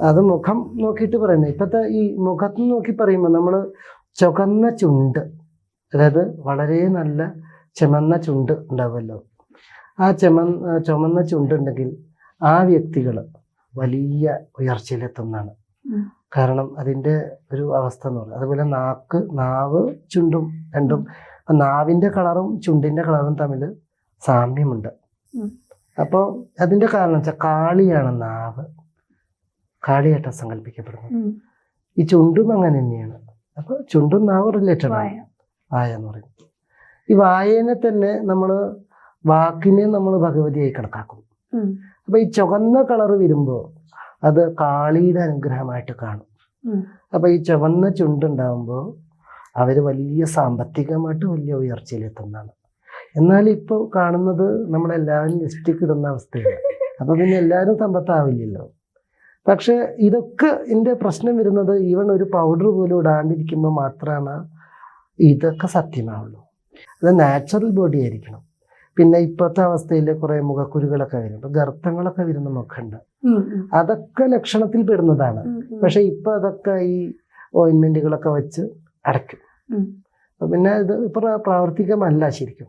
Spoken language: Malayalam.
അത് മുഖം നോക്കിയിട്ട് പറയുന്നത്. ഇപ്പോഴത്തെ ഈ മുഖത്ത് നോക്കി പറയുമ്പോൾ നമ്മൾ ചുവന്ന ചുണ്ട് അതായത് വളരെ നല്ല ചുമന്ന ചുണ്ട് ഉണ്ടാവുമല്ലോ. ആ ചുമ ചുമന്ന ചുണ്ടുണ്ടെങ്കിൽ ആ വ്യക്തികൾ വലിയ ഉയർച്ചയിലെത്തുന്നതാണ്. കാരണം അതിന്റെ ഒരു അവസ്ഥ എന്ന് പറയുന്നത്. അതുപോലെ നാക്ക് നാവ് ചുണ്ടും രണ്ടും നാവിന്റെ കളറും ചുണ്ടിന്റെ കളറും തമ്മിൽ സാമ്യമുണ്ട്. അപ്പോൾ അതിന്റെ കാരണം വെച്ചാൽ കാളിയാണ് നാവ്. കാളിയായിട്ടാണ് സങ്കല്പിക്കപ്പെടുന്നത് ഈ ചുണ്ടും അങ്ങനെ തന്നെയാണ്. അപ്പോൾ ചുണ്ടും നാവും റിലേറ്റഡ്. ആണ്. വായ. എന്ന് പറയുന്നത് ഈ വായനെ തന്നെ നമ്മൾ വാക്കിനെ നമ്മൾ ഭഗവതിയായി കണക്കാക്കും. അപ്പൊ അപ്പോൾ ഈ ചുവന്ന കളർ വരുമ്പോൾ അത് കാളിയുടെ അനുഗ്രഹമായിട്ട് കാണും. അപ്പൊ അപ്പോൾ ഈ ചുവന്ന ചുണ്ടുണ്ടാകുമ്പോൾ അവർ വലിയ സാമ്പത്തികമായിട്ട് വലിയ ഉയർച്ചയിലെത്തുന്നതാണ്. എന്നാൽ ഇപ്പോൾ കാണുന്നത് നമ്മളെല്ലാവരും ലിസ്റ്റിക്ക് ഇടുന്ന അവസ്ഥയാണ്. അപ്പോൾ പിന്നെ എല്ലാവരും സമ്പത്താവില്ലല്ലോ. പക്ഷെ ഇതൊക്കെ എന്റെ പ്രശ്നം വരുന്നത് ഈവൺ ഒരു പൗഡർ പോലും ഇടാണ്ടിരിക്കുമ്പോൾ മാത്രമാണ് ഇതൊക്കെ സത്യമാവുള്ളൂ. അത് നാച്ചുറൽ ബോഡി ആയിരിക്കണം. പിന്നെ ഇപ്പോഴത്തെ അവസ്ഥയിൽ കുറേ മുഖക്കുരുകളൊക്കെ വരും ഇപ്പം ഗർത്തങ്ങളൊക്കെ വരുന്ന മുഖമുണ്ട്. അതൊക്കെ ലക്ഷണത്തിൽ പെടുന്നതാണ്. പക്ഷെ ഇപ്പൊ അതൊക്കെ ഈ ഓയിൻമെന്റുകളൊക്കെ വെച്ച് അടയ്ക്കും. പിന്നെ ഇത് ഇപ്പൊ പ്രാവർത്തികമല്ല ശരിക്കും.